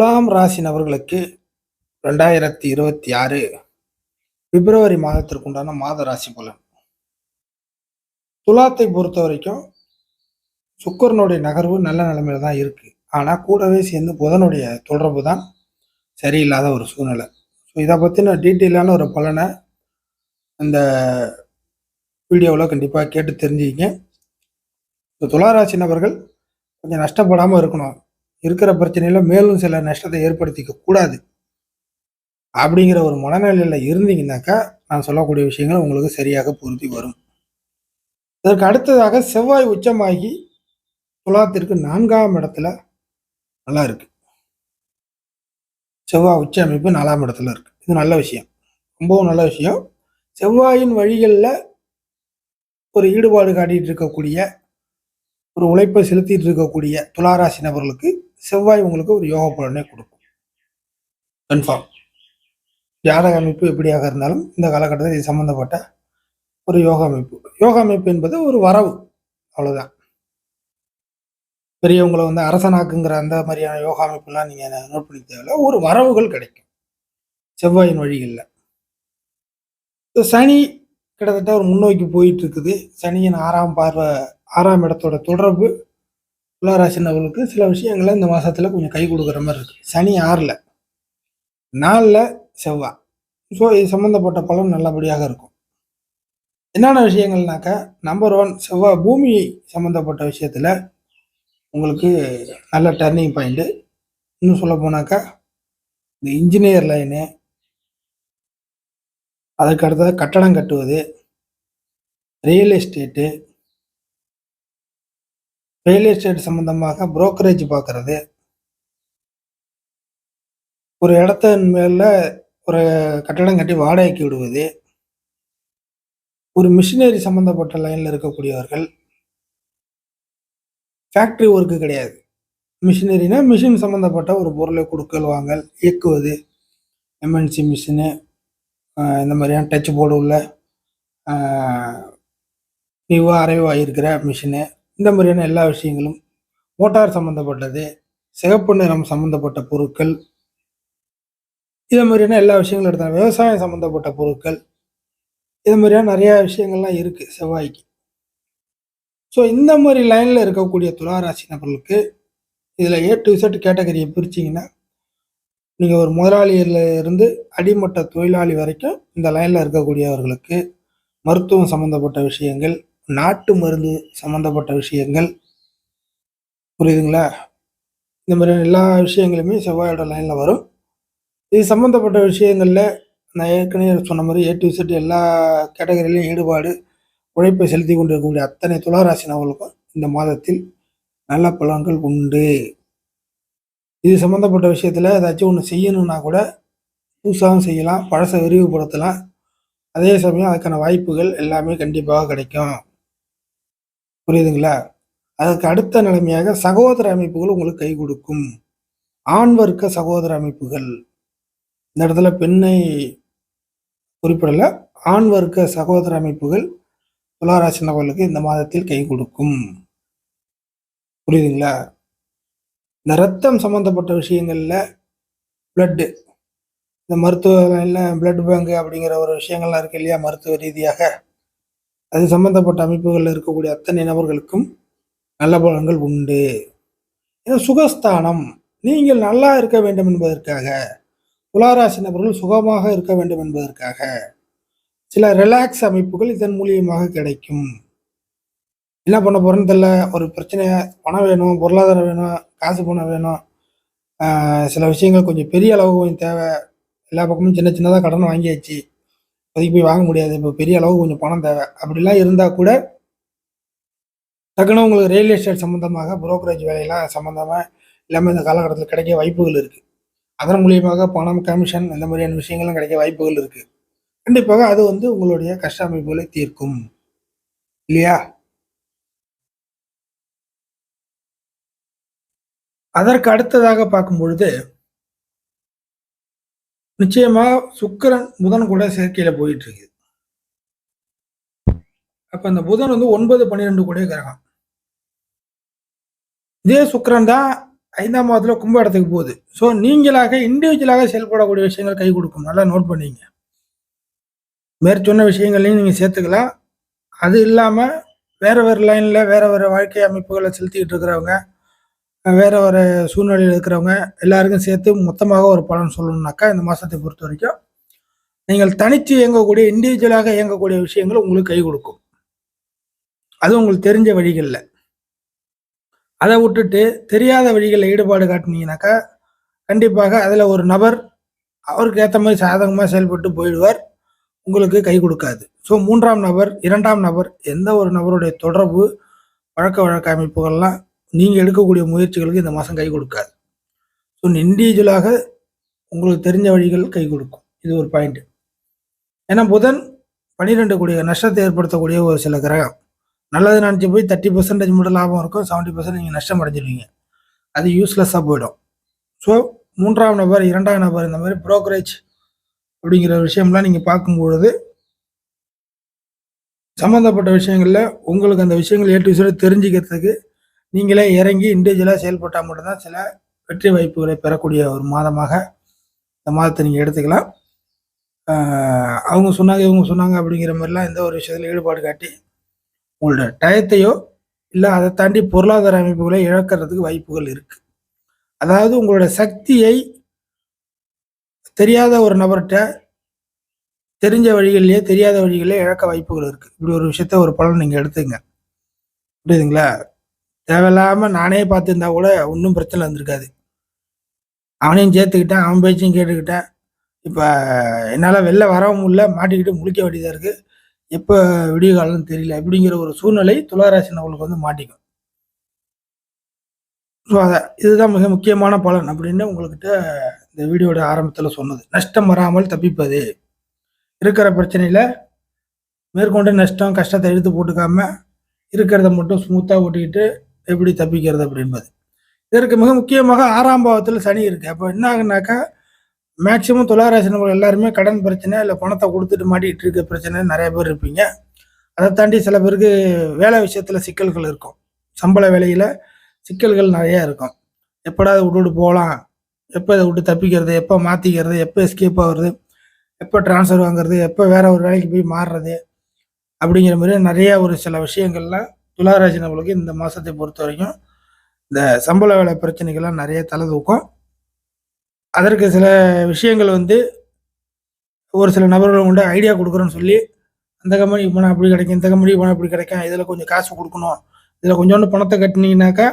துலாம் ராசி நபர்களுக்கு ரெண்டாயிரத்தி இருபத்தி ஆறு பிப்ரவரி மாதத்திற்குண்டான மாத ராசி பலன். துலாத்தை பொறுத்த வரைக்கும் சுக்கரனுடைய நகர்வு நல்ல நிலைமையில தான் இருக்கு. ஆனால் கூடவே சேர்ந்து புதனுடைய தொடர்பு தான் சரியில்லாத ஒரு சூழ்நிலை. ஸோ இதை பற்றின டீட்டெயிலான ஒரு பலனை இந்த வீடியோவில் கண்டிப்பாக கேட்டு தெரிஞ்சுக்கிங்க. இந்த துளாராசி நபர்கள் கொஞ்சம் நஷ்டப்படாமல் இருக்கணும். இருக்கிற பிரச்சனையில மேலும் சில நஷ்டத்தை ஏற்படுத்திக்க கூடாது. அப்படிங்கிற ஒரு மனநிலையில் இருந்தீங்கன்னாக்கா நான் சொல்லக்கூடிய விஷயங்கள் உங்களுக்கு சரியாக பொருத்தி வரும். இதற்கு அடுத்ததாக செவ்வாய் உச்சமாகி துலாத்திற்கு நான்காம் இடத்துல நல்லா இருக்கு. செவ்வாய் உச்ச அமைப்பு நாலாம் இடத்துல இருக்கு. இது நல்ல விஷயம். ரொம்பவும் நல்ல விஷயம். செவ்வாயின் வழிகளில் ஒரு ஈடுபாடு காட்டிட்டு இருக்கக்கூடிய ஒரு உழைப்பை செலுத்திட்டு இருக்கக்கூடிய துளாராசி நபர்களுக்கு செவ்வாய் உங்களுக்கு ஒரு யோக பலனை கொடுக்கும். கன்ஃபார்ம் ஜாதக அமைப்பு எப்படியாக இருந்தாலும் இந்த காலகட்டத்தில் இது சம்மந்தப்பட்ட ஒரு யோக அமைப்பு. யோக அமைப்பு என்பது ஒரு வரவு. அவ்வளோதான் பெரியவங்களை வந்து அரசனாக்குங்கிற அந்த மாதிரியான யோகா அமைப்புலாம் நீங்கள் நோட் பண்ணி தேவையில்ல. ஒரு வரவுகள் கிடைக்கும். செவ்வாயின் வழிகளில் இந்த சனி கிட்டத்தட்ட ஒரு முன்னோக்கி போயிட்டு இருக்குது. சனியின் ஆறாம் பார்வை ஆறாம் இடத்தோட தொடர்பு துளாராசினவர்களுக்கு சில விஷயங்களை இந்த மாதத்தில் கொஞ்சம் கை கொடுக்குற மாதிரி இருக்குது சனி ஆறில் நாலில் செவ்வாய் ஸோ இது சம்மந்தப்பட்ட பலன் நல்லபடியாக இருக்கும். என்னென்ன விஷயங்கள்னாக்கா நம்பர் ஒன் செவ்வாய் பூமி சம்மந்தப்பட்ட விஷயத்தில் உங்களுக்கு நல்ல டர்னிங் பாயிண்ட்டு இன்னும் சொல்ல போனாக்கா இந்த இன்ஜினியர் லைனு அதுக்கு அடுத்தது கட்டடம் கட்டுவது ரியல் எஸ்டேட்டு ரியல் எஸ்டேட் சம்பந்தமாக புரோக்கரேஜ் பார்க்கறது. ஒரு இடத்தின் மேல ஒரு கட்டடம் கட்டி வாடகைக்கு விடுவது. ஒரு மிஷினரி சம்பந்தப்பட்ட லைனில் இருக்கக்கூடியவர்கள். ஃபேக்ட்ரி ஒர்க்கு கிடையாது. மிஷினரினா மிஷின் சம்மந்தப்பட்ட ஒரு பொருளை கொடுக்கல் வாங்கல் இயக்குவது. எம்என்சி மிஷினு இந்த மாதிரியான டச் போர்டு உள்ள நிவா அரைவாயிருக்கிற மிஷினு இந்த மாதிரியான எல்லா விஷயங்களும் மோட்டார் சம்மந்தப்பட்டது சிவப்பு நிறம் சம்மந்தப்பட்ட பொருட்கள் இது மாதிரியான எல்லா விஷயங்களும் எடுத்தாங்க விவசாயம் சம்மந்தப்பட்ட பொருட்கள் இது மாதிரியான நிறையா விஷயங்கள்லாம் இருக்குது செவ்வாய்க்கு. ஸோ இந்த மாதிரி லைனில் இருக்கக்கூடிய துளாராசி நபர்களுக்கு இதில் ஏ டு இசட் கேட்டகரியை பிரிச்சிங்கன்னா நீங்கள் ஒரு முதலாளியில் இருந்து அடிமட்ட தொழிலாளி வரைக்கும் இந்த லைனில் இருக்கக்கூடியவர்களுக்கு மருத்துவம் சம்மந்தப்பட்ட விஷயங்கள் நாட்டு மருந்து சம்மந்தப்பட்ட விஷயங்கள். புரியுதுங்களா? இந்த மாதிரியான எல்லா விஷயங்களுமே செவ்வாயோட லைனில் வரும். இது சம்மந்தப்பட்ட விஷயங்களில் நான் ஏற்கனவே சொன்ன மாதிரி ஏ டு இசட் எல்லா கேட்டகரியிலையும் ஈடுபாடு உழைப்பை செலுத்தி கொண்டிருக்கக்கூடிய அத்தனை துளாராசி நபர்களுக்கும் இந்த மாதத்தில் நல்ல பலன்கள் உண்டு. இது சம்மந்தப்பட்ட விஷயத்தில் ஏதாச்சும் ஒன்று செய்யணும்னா கூட புதுசாகவும் செய்யலாம் பழசை விரிவுபடுத்தலாம். அதே சமயம் அதுக்கான வாய்ப்புகள் எல்லாமே கண்டிப்பாக கிடைக்கும். புரியுதுங்களா? அதுக்கு அடுத்த நிலைமையாக சகோதர அமைப்புகள் உங்களுக்கு கை கொடுக்கும். ஆண் வர்க்க சகோதர அமைப்புகள். இந்த இடத்துல பெண்ணை குறிப்பிடல. ஆண் வர்க்க சகோதர அமைப்புகள் துளாராசி நபர்களுக்கு இந்த மாதத்தில் கை கொடுக்கும். புரியுதுங்களா? இந்த ரத்தம் சம்பந்தப்பட்ட விஷயங்களில் பிளட்டு இந்த மருத்துவ பிளட் பேங்க் அப்படிங்கிற ஒரு விஷயங்கள்லாம் இருக்கு இல்லையா? மருத்துவ ரீதியாக. அது சம்பந்தப்பட்ட அமைப்புகளில் இருக்கக்கூடிய அத்தனை நபர்களுக்கும் நல்ல பலன்கள் உண்டு. ஏன்னா சுகஸ்தானம் நீங்கள் நல்லா இருக்க வேண்டும் என்பதற்காக துளாராசி நபர்கள் சுகமாக இருக்க வேண்டும் என்பதற்காக சில ரிலாக்ஸ் அமைப்புகள் இதன் மூலியமாக கிடைக்கும். என்ன பண்ண போறேன்னு தெரியல. ஒரு பிரச்சனையாக பணம் வேணும் பொருளாதாரம் வேணும் காசு பணம் வேணும். சில விஷயங்கள் கொஞ்சம் பெரிய அளவு கொஞ்சம் தேவை. எல்லா பக்கமும் சின்ன சின்னதாக கடன் வாங்கியாச்சு. அதுக்கு போய் வாங்க முடியாது. இப்போ பெரிய அளவு கொஞ்சம் பணம் தேவை. அப்படிலாம் இருந்தால் கூட டக்குன்னு உங்களுக்கு ரியல் எஸ்டேட் சம்மந்தமாக புரோக்கரேஜ் வேலையெல்லாம் சம்மந்தமாக எல்லாமே இந்த காலகட்டத்தில் கிடைக்க வாய்ப்புகள் இருக்குது அதன் மூலியமாக பணம் கமிஷன் இந்த மாதிரியான விஷயங்கள்லாம் கிடைக்க வாய்ப்புகள் இருக்குது கண்டிப்பாக அது வந்து உங்களுடைய கஷ்ட அமைப்புகளை தீர்க்கும். இல்லையா? அதற்கு அடுத்ததாக பார்க்கும் பொழுது நிச்சயமா சுக்கரன் புதன் கூட சேர்க்கையில போயிட்டு இருக்குது அப்ப அந்த புதன் வந்து ஒன்பது பன்னிரெண்டு கூட கிரகம். இதே சுக்கரன் தான் ஐந்தாம் மாதத்துல கும்ப இடத்துக்கு போகுது. ஸோ நீங்களாக இண்டிவிஜுவலாக செயல்படக்கூடிய விஷயங்கள் கை கொடுக்கும். நல்லா நோட் பண்ணிங்க. மேற்சொன்ன விஷயங்களையும் நீங்கள் சேர்த்துக்கலாம். அது இல்லாமல் வேறு வேறு லைனில் வேறு வேறு வாழ்க்கை அமைப்புகளை செலுத்திக்கிட்டு இருக்கிறவங்க வேற ஒரு சூழ்நிலையில் இருக்கிறவங்க எல்லாருக்கும் சேர்த்து மொத்தமாக ஒரு பலன் சொல்லணும்னாக்கா இந்த மாதத்தை பொறுத்த வரைக்கும் நீங்கள் தனித்து இயங்கக்கூடிய இண்டிவிஜுவலாக இயங்கக்கூடிய விஷயங்கள் உங்களுக்கு கை கொடுக்கும். அது உங்களுக்கு தெரிஞ்ச வழிகளில். அதை விட்டுட்டு தெரியாத வழிகளில் ஈடுபாடு காட்டினீங்கனாக்கா கண்டிப்பாக அதில் ஒரு நபர் அவருக்கு ஏற்ற மாதிரி சாதகமாக செயல்பட்டு போயிடுவார். உங்களுக்கு கை கொடுக்காது. ஸோ மூன்றாம் நபர் இரண்டாம் நபர் எந்த ஒரு நபருடைய தொடர்பு பழக்க வழக்க அமைப்புகள்லாம் நீங்கள் எடுக்கக்கூடிய முயற்சிகளுக்கு இந்த மாதம் கை கொடுக்காது. ஸோ இண்டிவிஜுவலாக உங்களுக்கு தெரிஞ்ச வழிகள் கை கொடுக்கும். இது ஒரு பாயிண்ட் ஏன்னா புதன் பன்னிரெண்டு கூடிய நஷ்டத்தை ஏற்படுத்தக்கூடிய ஒரு சில கிரகம். நல்லது நினச்சி போய் தேர்ட்டி பர்சன்டேஜ் மட்டும் லாபம் இருக்கும். செவன்ட்டி பர்சன்ட் நீங்கள் நஷ்டம் அடைஞ்சிடுவீங்க அது யூஸ்லெஸ்ஸாக போயிடும். ஸோ மூன்றாம் நபர் இரண்டாம் நபர் இந்த மாதிரி ப்ரோக்கரேஜ் அப்படிங்கிற விஷயம்லாம் நீங்கள் பார்க்கும்பொழுது சம்மந்தப்பட்ட விஷயங்களில் உங்களுக்கு அந்த விஷயங்கள் ஏற்று சில தெரிஞ்சுக்கிறதுக்கு நீங்களே இறங்கி இண்டிவிஜுவலாக செயல்பட்டால் மட்டும்தான் சில வெற்றி வாய்ப்புகளை பெறக்கூடிய ஒரு மாதமாக இந்த மாதத்தை நீங்கள் எடுத்துக்கலாம். அவங்க சொன்னாங்க இவங்க சொன்னாங்க அப்படிங்கிற மாதிரிலாம் எந்த ஒரு விஷயத்தில் ஈடுபாடு காட்டி உங்களோட டயத்தையோ இல்லை அதை தாண்டி பொருளாதார அமைப்புகளை இழக்கிறதுக்கு வாய்ப்புகள் இருக்குது அதாவது உங்களோட சக்தியை தெரியாத ஒரு நபர்கிட்ட தெரிஞ்ச வழிகள்லேயே தெரியாத வழிகளிலே இழக்க வாய்ப்புகள் இருக்குது இப்படி ஒரு விஷயத்த ஒரு பலன் நீங்கள் எடுத்துங்க புரியுதுங்களா? தேவையில்லாமல் நானே பார்த்துருந்தா கூட ஒன்றும் பிரச்சனை வந்திருக்காது. அவனையும் சேர்த்துக்கிட்டேன் அவன் பேச்சையும் கேட்டுக்கிட்டேன். இப்போ என்னால் வெளில வரவும் இல்லை மாட்டிக்கிட்டு முழிக்க வேண்டியதாக இருக்குது எப்போ விடிய காலம்னு தெரியல. அப்படிங்கிற ஒரு சூழ்நிலை துளாராசி நபர்களுக்கு வந்து மாட்டிக்கும். ஸோ அதை இதுதான் மிக முக்கியமான பலன் அப்படின்னு உங்கள்கிட்ட இந்த வீடியோட ஆரம்பத்தில் சொன்னது. நஷ்டம் வராமல் தப்பிப்பது. இருக்கிற பிரச்சனையில் மேற்கொண்டு நஷ்டம் கஷ்டத்தை எடுத்து போட்டுக்காம இருக்கிறத மட்டும் ஸ்மூத்தாக ஓட்டிக்கிட்டு எப்படி தப்பிக்கிறது அப்படின்பது இதற்கு மிக முக்கியமாக ஆறாம் பாவத்தில் சனி இருக்குது அப்போ என்ன ஆகுனாக்கா மேக்சிமம் துளாராசி நபர்கள் எல்லாருமே கடன் பிரச்சனை இல்லை பணத்தை கொடுத்துட்டு மாட்டிகிட்டு இருக்க பிரச்சனை நிறைய பேர் இருப்பீங்க. அதை தாண்டி சில பேருக்கு வேலை விஷயத்தில் சிக்கல்கள் இருக்கும். சம்பள வேலையில் சிக்கல்கள் நிறையா இருக்கும். எப்படா அதை விட்டுட்டு போகலாம்? எப்போ இதை விட்டு தப்பிக்கிறது? எப்போ மாற்றிக்கிறது எப்போ எஸ்கேப் ஆகுறது? எப்போ ட்ரான்ஸ்ஃபர் வாங்குறது? எப்போ வேற ஒரு வேலைக்கு போய் மாறுறது? அப்படிங்கிற மாதிரி நிறைய ஒரு சில விஷயங்கள்லாம் துளாராசி நம்மளுக்கு இந்த மாதத்தை பொறுத்த வரைக்கும் இந்த சம்பள வேலை பிரச்சனைகள்லாம் நிறைய தலை தூக்கும் அதற்கு சில விஷயங்கள் வந்து ஒரு சில நபர்கள் கொண்டு ஐடியா கொடுக்குறோன்னு சொல்லி அந்த கம்பெனிக்கு போனால் அப்படி கிடைக்கும் இந்த கம்பெனிக்கு போனால் இப்படி கிடைக்கும் இதில் கொஞ்சம் காசு கொடுக்கணும் இதில் கொஞ்சோண்டு பணத்தை கட்டினீங்கனாக்கா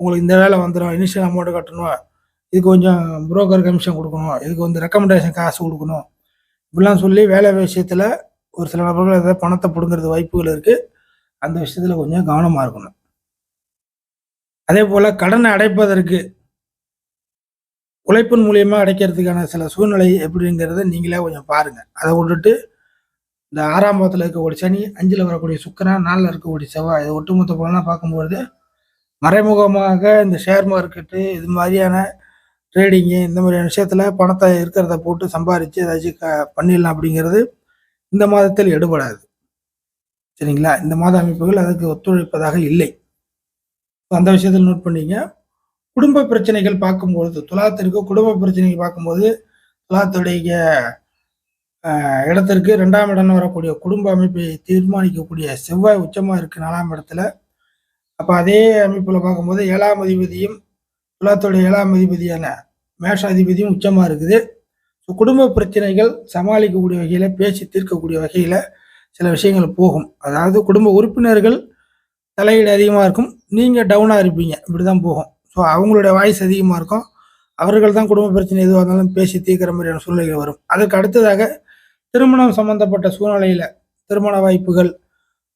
உங்களுக்கு இந்த வேலை வந்துடும் இனிஷியல் அமௌண்ட்டு கட்டணும் இது கொஞ்சம் புரோக்கர் கமிஷன் கொடுக்கணும் இதுக்கு வந்து ரெக்கமெண்டேஷன் காசு கொடுக்கணும் இப்படிலாம் சொல்லி வேலை விஷயத்தில் ஒரு சில நபர்கள் ஏதாவது பணத்தை பிடுங்கிறது வாய்ப்புகள் இருக்குது அந்த விஷயத்தில் கொஞ்சம் கவனமாக இருக்கணும். அதே போல் கடனை அடைப்பதற்கு உழைப்பின் மூலியமா அடைக்கிறதுக்கான சில சூழ்நிலை எப்படிங்கிறத நீங்களே கொஞ்சம் பாருங்க. அதை விட்டுட்டு இந்த ஆறாம் பாவத்தில் இருக்கக்கூடிய சனி அஞ்சில் வரக்கூடிய சுக்கரன் நாலில் இருக்கக்கூடிய செவ்வாய் இதை ஒட்டுமொத்த பலனாக பார்க்கும்பொழுது மறைமுகமாக இந்த ஷேர் மார்க்கெட்டு இது மாதிரியான ட்ரேடிங்கு இந்த மாதிரியான விஷயத்தில் பணத்தை இருக்கிறத போட்டு சம்பாரித்து ஏதாச்சும் க பண்ணிடலாம் அப்படிங்கிறது இந்த மாதத்தில் எடுபடாது. சரிங்களா? இந்த மாத அமைப்புகள் அதுக்கு ஒத்துழைப்பதாக இல்லை. அந்த விஷயத்தில் நோட் பண்ணிங்க. குடும்ப பிரச்சனைகள் பார்க்கும்பொழுது துலாத்திற்கு குடும்ப பிரச்சனைகள் பார்க்கும்போது துலாத்துடைய இடத்திற்கு ரெண்டாம் இடம்னு வரக்கூடிய குடும்ப அமைப்பை தீர்மானிக்கக்கூடிய செவ்வாய் உச்சமாக இருக்குது நாலாம் இடத்துல. அப்போ அதே அமைப்பில் பார்க்கும்போது ஏழாம் அதிபதியும் துலாத்துடைய ஏழாம் அதிபதியான மேஷாதிபதியும் உச்சமாக இருக்குது. ஸோ குடும்ப பிரச்சனைகள் சமாளிக்கக்கூடிய வகையில் பேசி தீர்க்கக்கூடிய வகையில் சில விஷயங்கள் போகும். அதாவது குடும்ப உறுப்பினர்கள் தலையீடு அதிகமாக இருக்கும். நீங்கள் டவுனாக இருப்பீங்க. இப்படி தான் போகும். ஸோ அவங்களுடைய வாய்ஸ் அதிகமாக இருக்கும். அவர்கள் தான் குடும்ப பிரச்சனை எதுவாக இருந்தாலும் பேசி தீர்க்கிற மாதிரியான சூழ்நிலைகள் வரும். அதுக்கு அடுத்ததாக திருமணம் சம்பந்தப்பட்ட சூழ்நிலையில் திருமண வாய்ப்புகள்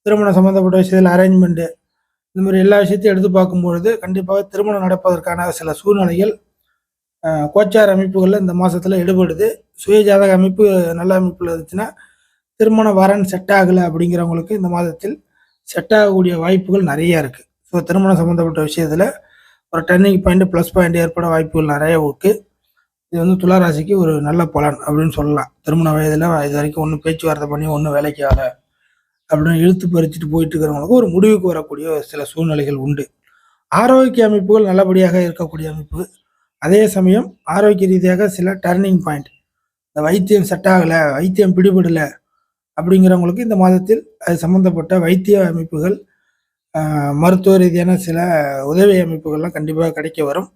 திருமணம் சம்பந்தப்பட்ட விஷயத்தில் அரேஞ்ச்மெண்ட்டு இந்த மாதிரி எல்லா விஷயத்தையும் எடுத்து பார்க்கும்பொழுது கண்டிப்பாக திருமணம் நடப்பதற்கான சில சூழ்நிலைகள் கோச்சார் அமைப்புகளில் இந்த மாதத்தில் ஈடுபடுது. சுயஜாதக அமைப்பு நல்ல அமைப்பில் இருந்துச்சுன்னா திருமண வரன் செட் ஆகலை அப்படிங்கிறவங்களுக்கு இந்த மாதத்தில் செட் ஆகக்கூடிய வாய்ப்புகள் நிறைய இருக்குது ஸோ திருமணம் சம்மந்தப்பட்ட விஷயத்தில் ஒரு டர்னிங் பாயிண்ட் ப்ளஸ் பாயிண்ட் ஏற்பட வாய்ப்புகள் நிறைய இருக்குது இது வந்து துளாராசிக்கு ஒரு நல்ல பலன் அப்படின்னு சொல்லலாம். திருமண வயதில் இது வரைக்கும் ஒன்றும் பேச்சுவார்த்தை பண்ணி ஒன்றும் வேலைக்கு ஆகலை அப்படின்னு இழுத்து பறிச்சுட்டு போயிட்டு இருக்கிறவங்களுக்கு ஒரு முடிவுக்கு வரக்கூடிய சில சூழ்நிலைகள் உண்டு. ஆரோக்கிய அமைப்புகள் நல்லபடியாக இருக்கக்கூடிய அமைப்பு. அதே சமயம் ஆரோக்கிய ரீதியாக சில டர்னிங் பாயிண்ட் இந்த வைத்தியம் செட் ஆகலை வைத்தியம் பிடிபடலை அப்படிங்கிறவங்களுக்கு இந்த மாதத்தில் அது சம்மந்தப்பட்ட வைத்திய அமைப்புகள் மருத்துவ ரீதியான சில உதவி அமைப்புகள்லாம் கண்டிப்பாக கிடைக்க வரும்.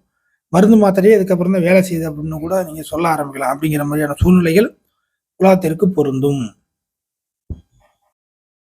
மருந்து மாத்திரையே இதுக்கப்புறம் தான் வேலை செய்யுது அப்படின்னு கூட நீங்கள் சொல்ல ஆரம்பிக்கலாம் அப்படிங்கிற மாதிரியான சூழ்நிலைகள் உலகத்திற்கு பொருந்தும்.